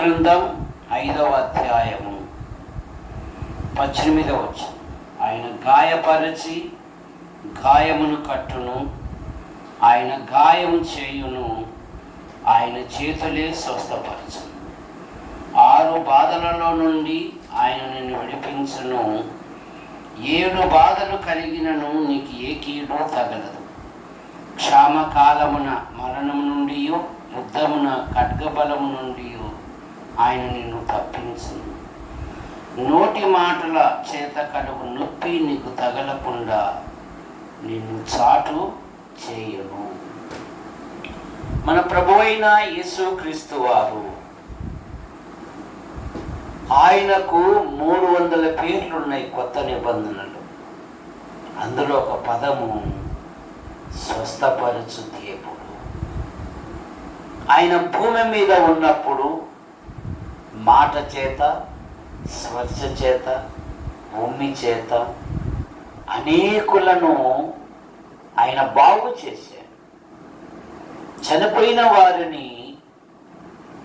గ్రంథం ఐదవ అధ్యాయము. పద్దెనిమిదవ వచ్చి ఆయన గాయపరచి గాయమును కట్టును. ఆయన గాయము చేయును. ఆయన చేతులే స్వస్థపరచును ఆరు బాధలలో నుండి ఆయన నిన్ను విడిపించును. ఏడు బాధలు కలిగినను నీకు ఏ కీడు తగలదు. క్షామకాలమున మరణము నుండి యుద్ధమున ఖడ్గబలము నుండి ఆయన నిన్ను తప్పించు. నోటి మాటల చేత కడుగు నొప్పి నీకు తగలకుండా నిన్ను చాటు చేయను. మన ప్రభు అయిన యేసుక్రీస్తు వారు ఆయనకు మూడు వందల పేర్లు ఉన్నాయి కొత్త నిబంధనలు. అందులో ఒక పదము స్వస్థపరచు దేవుడు. ఆయన భూమి మీద ఉన్నప్పుడు మాట చేత స్పర్శ చేత భూమి చేత అనేకులను ఆయన బాగు చేశాడు. చనిపోయిన వారిని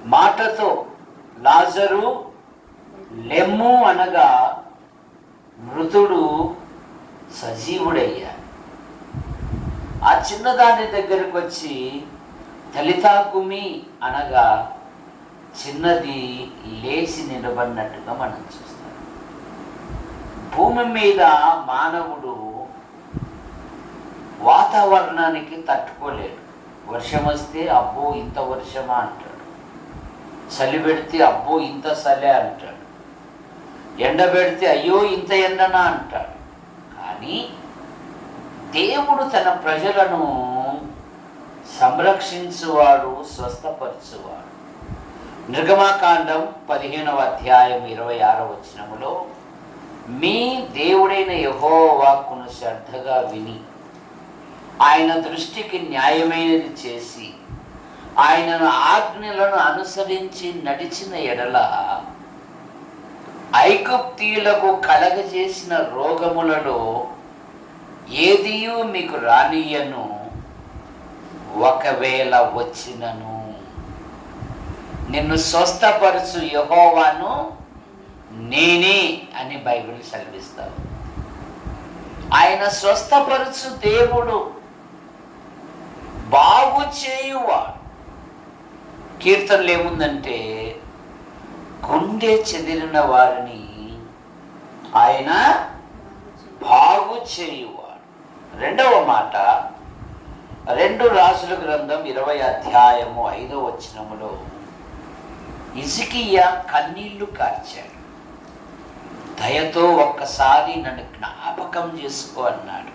మాటతో లాజరు లెమ్ము అనగా మృతుడు సజీవుడయ్యాడు. ఆ చిన్నదాని దగ్గరకు వచ్చి దళితాకుమి అనగా చిన్నది లేచి నిలబడినట్టుగా మనం చూస్తాం. భూమి మీద మానవుడు వాతావరణానికి తట్టుకోలేడు. వర్షం వస్తే అబ్బో ఇంత వర్షమా అంటాడు. చలి పెడితే అబ్బో ఇంత చలే అంటాడు. ఎండ పెడితే అయ్యో ఇంత ఎండనా అంటాడు. కానీ దేవుడు తన ప్రజలను సంరక్షించువాడు స్వస్థపరచువాడు. నిర్గమాకాండం పదిహేనవ అధ్యాయం ఇరవై ఆరవ వచనములో మీ దేవుడైన యహో వాక్కును శ్రద్ధగా విని ఆయన దృష్టికి న్యాయమైనది చేసి ఆయనను ఆజ్ఞలను అనుసరించి నడిచిన ఎడల ఐగుప్తీయులకు కలగజేసిన రోగములలో ఏదియూ మీకు రానియను ఒకవేళ వచ్చినను నిన్ను స్వస్థపరచు యహోవాను నేనే అని బైబిల్ సెలవిస్తావు. ఆయన స్వస్థపరచు దేవుడు బాగు చేయువాడు. కీర్తనలు ఏముందంటే గుండె చెదిరిన వారిని ఆయన బాగు చేయువాడు. రెండవ మాట రెండు రాసుల గ్రంథం ఇరవై అధ్యాయము ఐదో వచనములో ఇజికియా కన్నీళ్ళు కార్చాడు. దయతో ఒక్కసారి నన్ను జ్ఞాపకం చేసుకో అన్నాడు.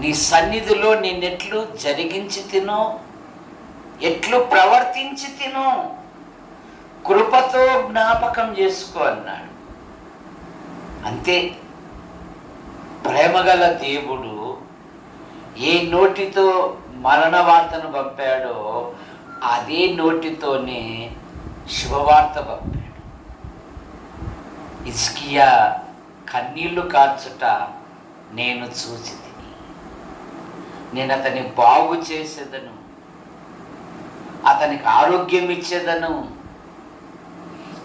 నీ సన్నిధిలో నిన్నెట్లు జరిగించి తినో ఎట్లు ప్రవర్తించి తినో కృపతో జ్ఞాపకం చేసుకో అన్నాడు. అంతే ప్రేమగల దేవుడు ఏ నోటితో మరణ వార్తను పంపాడో అదే నోటితోనే శుభవార్త పంపాడు ఇస్కియా కన్నీళ్ళు కాల్చుట నేను చూసి తిని నేను అతని బాగు చేసేదను. అతనికి ఆరోగ్యం ఇచ్చేదను.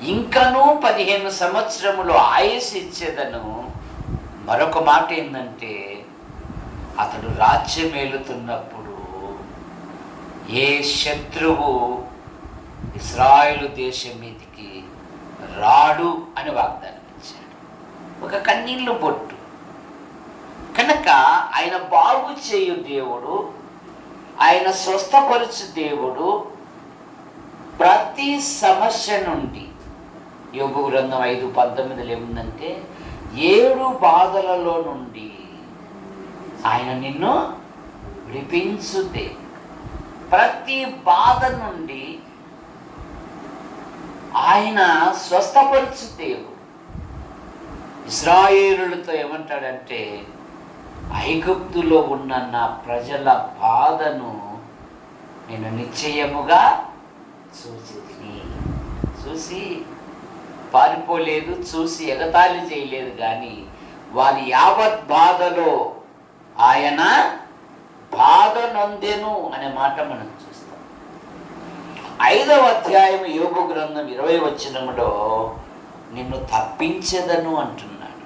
ఇంకనూ పదిహేను సంవత్సరములు ఆయుస్ ఇచ్చేదను. మరొక మాట ఏంటంటే అతడు రాజ్యం ఏలుతున్నప్పుడు ఏ శత్రువు ఇస్రాయేలు దేశం మీదికి రాడు అని వాగ్దానం ఇచ్చాడు. ఒక కన్నీళ్ళు బొట్టు. కనుక ఆయన బాగు చేయు దేవుడు ఆయన స్వస్థపరచు దేవుడు ప్రతి సమస్య నుండి యోగు గ్రంథం ఐదు పంతొమ్మిదిలో ఏముందంటే ఏడు బాధలలో నుండి ఆయన నిన్ను విడిపించు దేవుడు ప్రతి బాధ నుండి ఆయన స్వస్థపరచు దేవుడు ఇస్రాయేలులతో ఏమంటాడంటే ఐగుప్తులో ఉన్న నా ప్రజల బాధను నేను నిశ్చయముగా చూసి చూసి పారిపోలేదు చూసి ఎగతాళి చేయలేదు కానీ వారి యావత్ బాధలో ఆయన బాధ నొందెను అనే మాట మనం ఐదవ అధ్యాయం యోగు గ్రంథం ఇరవై వచనములో నిన్ను తప్పించదను అంటున్నాడు.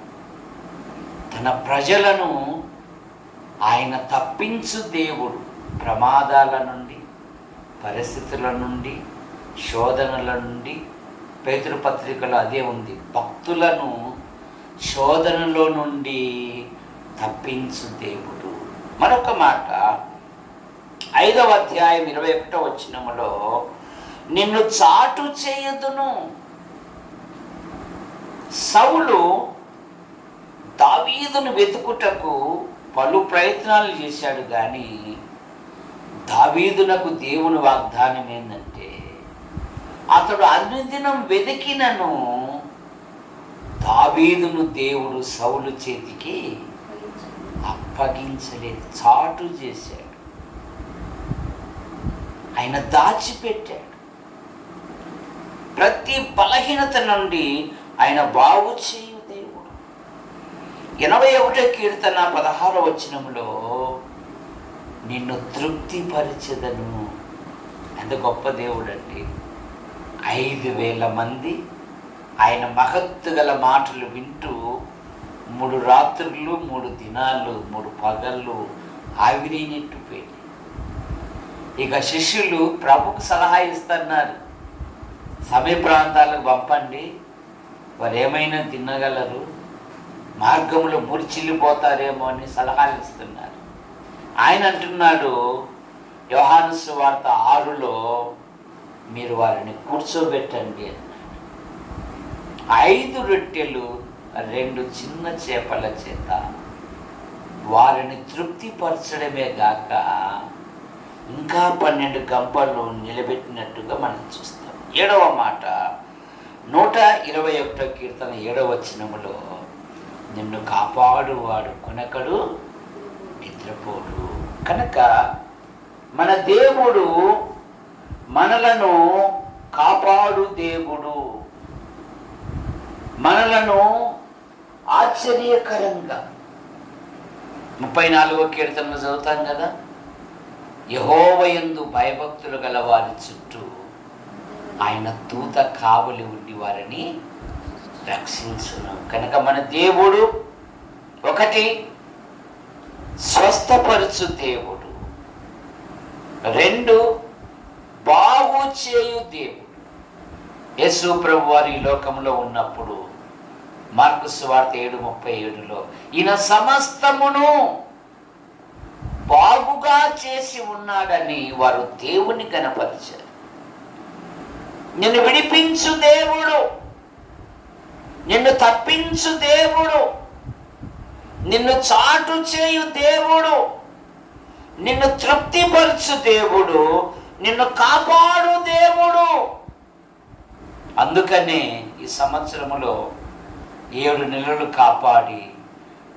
తన ప్రజలను ఆయన తప్పించు దేవుడు ప్రమాదాల నుండి పరిస్థితుల నుండి శోధనల నుండి పేతృపత్రికలో అదే ఉంది. భక్తులను శోధనలో నుండి తప్పించు దేవుడు. మరొక మాట ఐదవ అధ్యాయం ఇరవై ఒకటో వచ్చినములో నిన్ను చాటు చేయదును. సౌలు దావీదును వెతుకుటకు పలు ప్రయత్నాలు చేశాడు కానీ దావీదునకు దేవుని వాగ్దానం ఏంటంటే అతడు అనుదినం వెతికినను దావీదును దేవుడు సౌలు చేతికి అప్పగించలేదు చాటు చేశాడు. ఆయన దాచిపెట్టాడు. ప్రతి బలహీనత నుండి ఆయన బాగు చేయు దేవుడు. ఎనభై ఒకటో కీర్తన పదహార వచనంలో నిన్ను తృప్తిపరిచెదను. ఎంత గొప్ప దేవుడు అండి ఐదు వేల మంది ఆయన మహత్తు గల మాటలు వింటూ మూడు రాత్రులు మూడు దినాలు మూడు పగళ్ళు ఆవిరైనట్టుపోయింది ఇక శిష్యులు ప్రభుకు సలహా ఇస్తున్నారు. సమయ ప్రాంతాలకు పంపండి. వారు ఏమైనా తినగలరు. మార్గంలో మురిచిల్లిపోతారేమో అని సలహాలు ఇస్తున్నారు. ఆయన అంటున్నాడు యోహాను వార్త ఆరులో మీరు వారిని కూర్చోబెట్టండి అన్నాడు. ఐదు రొట్టెలు రెండు చిన్న చేపల చేత వారిని తృప్తిపరచడమే గాక ఇంకా పన్నెండు గంపలు నిలబెట్టినట్టుగా మనం చూస్తాం. ఏడవ మాట. నూట ఇరవై ఒకటో కీర్తన ఏడవ వచనములో నిన్ను కాపాడువాడు కొనకడు నిద్రపోడు. కనుక మన దేవుడు మనలను కాపాడు దేవుడు. మనలను ఆశ్చర్యకరంగా. ముప్పై నాలుగో కీర్తనలు చదువుతాం కదా? యహోవయందు భయభక్తులు గల వారి చుట్టూ. ఆయన దూత కావలి ఉండి వారిని రక్షించును. కనుక మన దేవుడు ఒకటి స్వస్థపరచు దేవుడు. రెండు బాగు చేయు దేవుడు. యేసు ప్రభు వారి లోకంలో ఉన్నప్పుడు మార్కు సువార్త ఏడు ముప్పై ఏడులో ఈయన సమస్తమును బాగుగా చేసి ఉన్నాడని వారు దేవుని కనపరిచారు నిన్ను విడిపించు దేవుడు. నిన్ను తప్పించు దేవుడు. నిన్ను చాటు చేయు దేవుడు. నిన్ను తృప్తిపరచు దేవుడు. నిన్ను కాపాడు దేవుడు. అందుకనే ఈ సంవత్సరములో ఏడు నెలలు కాపాడి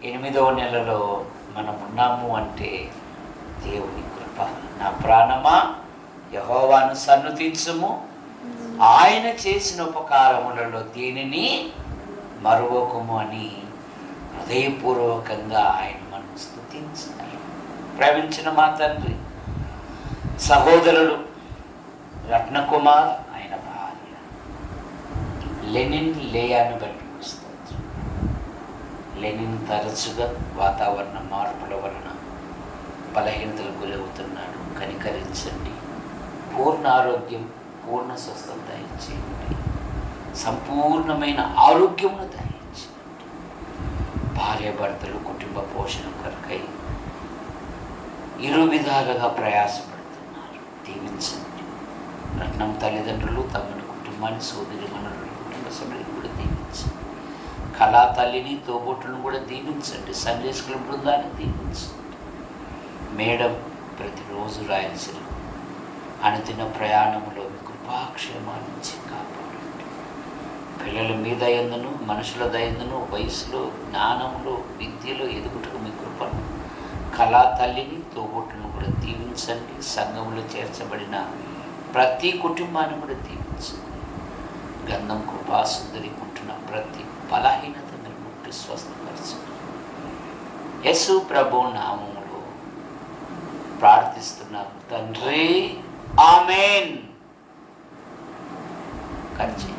ఎనిమిదవ నెలలో మనం ఉన్నాము అంటే దేవుని కృప. నా ప్రాణమా? యహోవాను సన్నుతించుము. ఆయన చేసిన ఉపకారములలో దీనిని మరువకము అని హృదయపూర్వకంగా ఆయన మనం స్థుతించాలి. ప్రేమించిన మా తండ్రి సహోదరుడు రత్నకుమార్ ఆయన భార్య లెనిన్ లేయాను బట్టి లెనిన్ తరచుగా వాతావరణ మార్పుల వలన బలహీనతలకు గురవుతున్నాడు. కనికరించండి. పూర్ణ ఆరోగ్యం పూర్ణ స్వస్థత దయచేయండి సంపూర్ణమైన ఆరోగ్యమును దయచేయండి భార్య భర్తలు కుటుంబ పోషణ కొరకై ఇరు విధాలుగా ప్రయాసపడుతున్నారు. దీవించండి. రత్నం తల్లిదండ్రులు తమను కుటుంబాన్ని సోదరి మనులు కుటుంబ సభ్యులను కూడా దీవించండి. కళా తల్లిని తోబుట్టును కూడా దీవించండి. సండే స్కూల్ బృందాన్ని దీవించండి. మేడం ప్రతిరోజు రాయలసీమ అనుదిన ప్రయాణంలో మీ నుంచి కాపాడండి. పిల్లల మీద ఎందును మనుషుల దయందును వయసులో జ్ఞానంలో విద్యలో ఎదుగుటకు మీ కృపను. కళా తల్లిని తోబుట్టును కూడా దీవించండి. సంఘంలో చేర్చబడిన ప్రతి కుటుంబాన్ని కూడా దీవించండి. గంధం కృపాసుందరి ఉంటున్న ప్రతి బలహీనత మీరు ముట్టి స్వస్థపరచండి. యశు ప్రభు నామములో ప్రార్థిస్తున్నాము తండ్రి ఆమెన్. కట్ చేయి